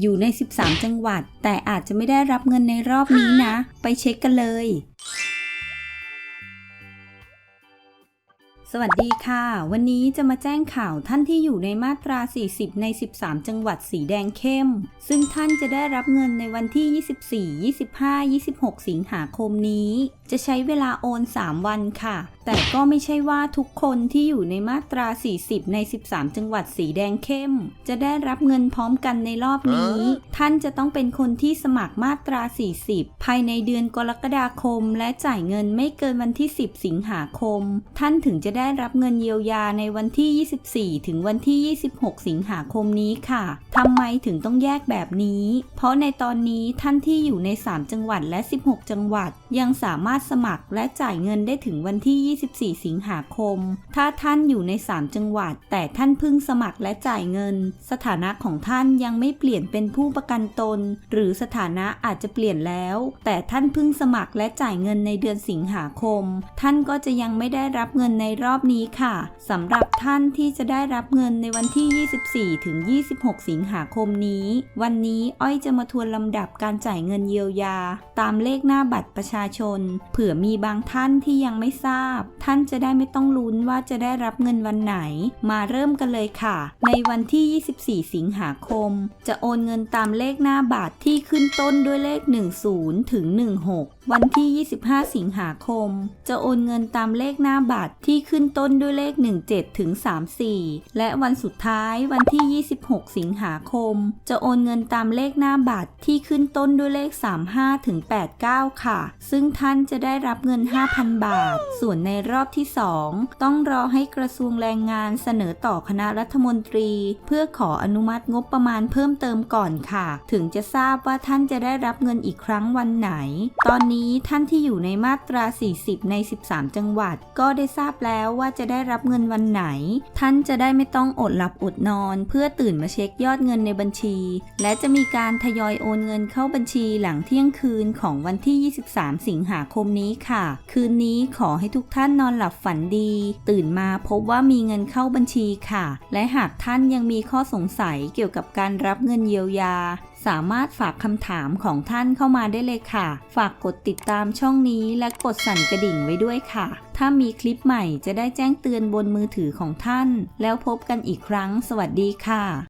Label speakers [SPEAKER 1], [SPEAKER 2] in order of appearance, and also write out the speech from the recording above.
[SPEAKER 1] อยู่ใน 13 จังหวัด แต่อาจจะไม่ได้รับเงินในรอบนี้นะ ไปเช็คกันเลย สวัสดีค่ะ วันนี้จะมาแจ้งข่าวท่านที่อยู่ในมาตรา 40 ใน 13 จังหวัดสีแดงเข้ม ซึ่งท่านจะได้รับเงินในวันที่ 24 25 26 สิงหาคมนี้จะใช้เวลาโอน 3 วันค่ะ แต่ก็ไม่ใช่ว่าทุกคนที่อยู่ในมาตรา 40 ใน 13 จังหวัดสีแดงเข้ม จะได้รับเงินพร้อมกันในรอบนี้ ท่านจะต้องเป็นคนที่สมัครมาตรา 40 ภายในเดือนกรกฎาคม และจ่ายเงินไม่เกินวันที่ 10 สิงหาคม ท่านถึงจะได้รับเงินเยียวยาในวันที่ 24 ถึงวันที่ 26 สิงหาคมนี้ค่ะทำไมถึงต้องแยกแบบนี้ เพราะในตอนนี้ท่านที่อยู่ใน 3 จังหวัดและ 16 จังหวัดยังสามารถสมัครและจ่ายเงินได้ถึงวันที่ 24 สิงหาคม ถ้าท่านอยู่ใน 3 จังหวัด แต่ท่านเพิ่งสมัครและจ่ายเงิน สถานะของท่านยังไม่เปลี่ยนเป็นผู้ประกันตน หรือสถานะอาจจะเปลี่ยนแล้ว แต่ท่านเพิ่งสมัครและจ่ายเงินในเดือนสิงหาคม ท่านก็จะยังไม่ได้รับเงินในรอบนี้ค่ะสำหรับท่านที่จะได้รับเงินในวันที่ 24 ถึง 26 สิงหาคมนี้ วันนี้อ้อยจะมาทวนลำดับการจ่ายเงินเยียวยา ตามเลขหน้าบัตรประชาชนเผื่อมีบางท่านที่ยังไม่ทราบ ท่านจะได้ไม่ต้องลุ้นว่าจะได้รับเงินวันไหน มาเริ่มกันเลยค่ะ ในวันที่ 24 สิงหาคม จะโอนเงินตามเลขหน้าบัตรที่ขึ้นต้นด้วยเลข 10 ถึง 16 วันที่ 25 สิงหาคม จะโอนเงินตามเลขหน้าบัตรที่ขึ้นต้นด้วยเลข 17 ถึง 34 และวันสุดท้ายวันที่ 26 สิงหาคม จะโอนเงินตามเลขหน้าบัตรที่ขึ้นต้นด้วยเลข 35 ถึง 89 ค่ะ ซึ่งท่านจะได้รับเงิน 5,000 บาท ส่วนในรอบที่ 2 ต้องรอให้กระทรวงแรงงานเสนอต่อคณะรัฐมนตรี เพื่อขออนุมัติงบประมาณเพิ่มเติมก่อนค่ะ ถึงจะทราบว่าท่านจะได้รับเงินอีกครั้งวันไหน ตอนนี้นี้ท่านที่อยู่ในมาตรา 40 ใน 13 จังหวัด ก็ได้ทราบแล้วว่าจะได้รับเงินวันไหน ท่านจะได้ไม่ต้องอดหลับอดนอน เพื่อตื่นมาเช็คยอดเงินในบัญชี และจะมีการทยอยโอนเงินเข้าบัญชีหลังเที่ยงคืนของวันที่ 23 สิงหาคมนี้ค่ะ คืนนี้ขอให้ทุกท่านนอนหลับฝันดี ตื่นมาพบว่ามีเงินเข้าบัญชีค่ะ และหากท่านยังมีข้อสงสัยเกี่ยวกับการรับเงินเยียวยา สามารถฝากคำถามของท่านเข้ามาได้เลยค่ะ ฝากกดติดตามช่องนี้และกดสั่นกระดิ่งไว้ด้วยค่ะ ถ้ามีคลิปใหม่จะได้แจ้งเตือนบนมือถือของท่าน แล้วพบกันอีกครั้ง สวัสดีค่ะ